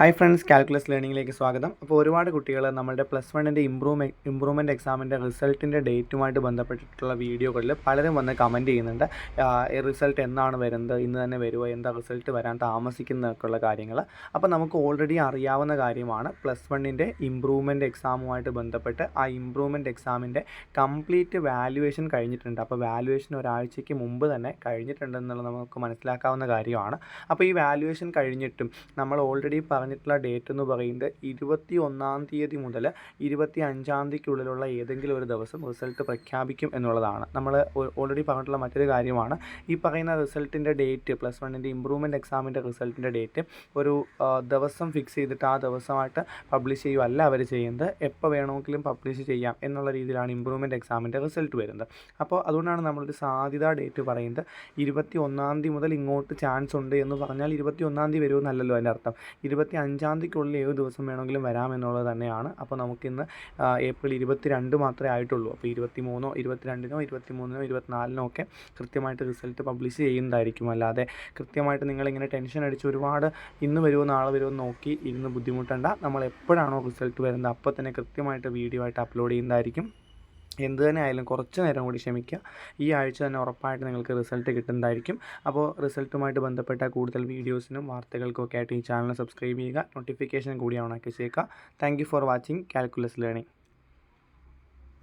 Hi friends calculus ലേണിംഗിലേക്ക് സ്വാഗതം. അപ്പോൾ ഒരുപാട് കുട്ടികൾ നമ്മുടെ പ്ലസ് വണ്ണിന്റെ ഇമ്പ്രൂവ്മെന്റ് ഇമ്പ്രൂവ്മെന്റ് എക്സാമിന്റെ റിസൾട്ടിന്റെ ഡേറ്റുമായിട്ട് ബന്ധപ്പെട്ടിട്ടുള്ള വീഡിയോകളിൽ പലരും വന്ന് കമന്റ് ചെയ്യുന്നുണ്ട്. റിസൾട്ട് എന്നാണ് വരുന്നത് ഇന്ന് തന്നെ വരുമോ എന്താ റിസൾട്ട് വരാൻ താമസിക്കുന്നതൊക്കെയുള്ള കാര്യങ്ങൾ അപ്പോൾ നമുക്ക് ഓൾറെഡി അറിയാവുന്ന കാര്യമാണ് പ്ലസ് വണ്ണിന്റെ ഇമ്പ്രൂവ്മെന്റ് എക്സാമുമായിട്ട് ബന്ധപ്പെട്ട് ആ ഇമ്പ്രൂവ്മെന്റ് എക്സാമിന്റെ കംപ്ലീറ്റ് വാല്യുവേഷൻ കഴിഞ്ഞിട്ടുണ്ട്. അപ്പോൾ വാല്യുവേഷൻ ഒരാഴ്ചയ്ക്ക് മുമ്പ് തന്നെ കഴിഞ്ഞിട്ടുണ്ടെന്നുള്ളത് നമുക്ക് മനസ്സിലാക്കാവുന്ന കാര്യമാണ്. അപ്പോൾ ഈ വാല്യുവേഷൻ കഴിഞ്ഞിട്ടും നമ്മൾ ഓൾറെഡി പറഞ്ഞിട്ടുള്ള ഡേറ്റ് എന്ന് പറയുന്നത് ഇരുപത്തി ഒന്നാം തീയതി മുതൽ ഇരുപത്തി അഞ്ചാം തീയതിക്കുള്ളിലുള്ള ഏതെങ്കിലും ഒരു ദിവസം റിസൾട്ട് പ്രഖ്യാപിക്കും എന്നുള്ളതാണ്. നമ്മൾ ഓൾറെഡി പറഞ്ഞിട്ടുള്ള മറ്റൊരു കാര്യമാണ്. ഈ പറയുന്ന റിസൾട്ടിന്റെ ഡേറ്റ് പ്ലസ് വണ്ണിന്റെ ഇമ്പ്രൂവ്മെന്റ് എക്സാമിന്റെ റിസൾട്ടിന്റെ ഡേറ്റ് ഒരു ദിവസം ഫിക്സ് ചെയ്തിട്ട് ആ ദിവസമായിട്ട് പബ്ലിഷ് ചെയ്യുമല്ല അവർ ചെയ്യുന്നത്. എപ്പോൾ വേണമെങ്കിലും പബ്ലിഷ് ചെയ്യാം എന്നുള്ള രീതിയിലാണ് ഇമ്പ്രൂവ്മെന്റ് എക്സാമിന്റെ റിസൾട്ട് വരുന്നത്. അപ്പോൾ അതുകൊണ്ടാണ് നമ്മളൊരു സാധ്യത ഡേറ്റ് പറയുന്നത്. ഇരുപത്തി ഒന്നാം തീയതി മുതൽ ഇങ്ങോട്ട് ചാൻസ് ഉണ്ട് എന്ന് പറഞ്ഞാൽ ഇരുപത്തി ഒന്നാം തീയതി വരുമെന്നല്ലല്ലോ അതിന്റെ അർത്ഥം. ഇരുപത്തി അഞ്ചാം തീയതിക്കുള്ളിൽ ഏത് ദിവസം വേണമെങ്കിലും വരാമെന്നുള്ളത് തന്നെയാണ്. അപ്പോൾ നമുക്കിന്ന് ഏപ്രിൽ ഇരുപത്തി രണ്ട് മാത്രമേ ആയിട്ടുള്ളൂ. അപ്പോൾ ഇരുപത്തി മൂന്നോ ഇരുപത്തിരണ്ടിനോ ഇരുപത്തി മൂന്നിനോ ഇരുപത്തിനാലിനോ ഒക്കെ കൃത്യമായിട്ട് റിസൾട്ട് പബ്ലിഷ് ചെയ്യുന്നതായിരിക്കും. അല്ലാതെ കൃത്യമായിട്ട് നിങ്ങളിങ്ങനെ ടെൻഷൻ അടിച്ച് ഒരുപാട് ഇന്ന് വരുമോ നാളെ വരുമോ നോക്കി ഇരുന്ന് ബുദ്ധിമുട്ടണ്ട. നമ്മൾ എപ്പോഴാണോ റിസൾട്ട് വരുന്നത് അപ്പോൾ തന്നെ കൃത്യമായിട്ട് വീഡിയോ ആയിട്ട് അപ്ലോഡ് ചെയ്യുന്നതായിരിക്കും. എന്ത് തന്നെ ആയാലും കുറച്ച് നേരം കൂടി ക്ഷമിക്കുക. ഈ ആഴ്ച തന്നെ ഉറപ്പായിട്ട് നിങ്ങൾക്ക് റിസൾട്ട് കിട്ടുന്നതായിരിക്കും. അപ്പോൾ റിസൾട്ടുമായിട്ട് ബന്ധപ്പെട്ട കൂടുതൽ വീഡിയോസിനും വാർത്തകൾക്കും ഒക്കെ ആയിട്ട് ഈ ചാനൽ സബ്സ്ക്രൈബ് ചെയ്യുക. നോട്ടിഫിക്കേഷൻ കൂടി ഓൺ ആക്കി ചേക്കുക thank for watching calculus learning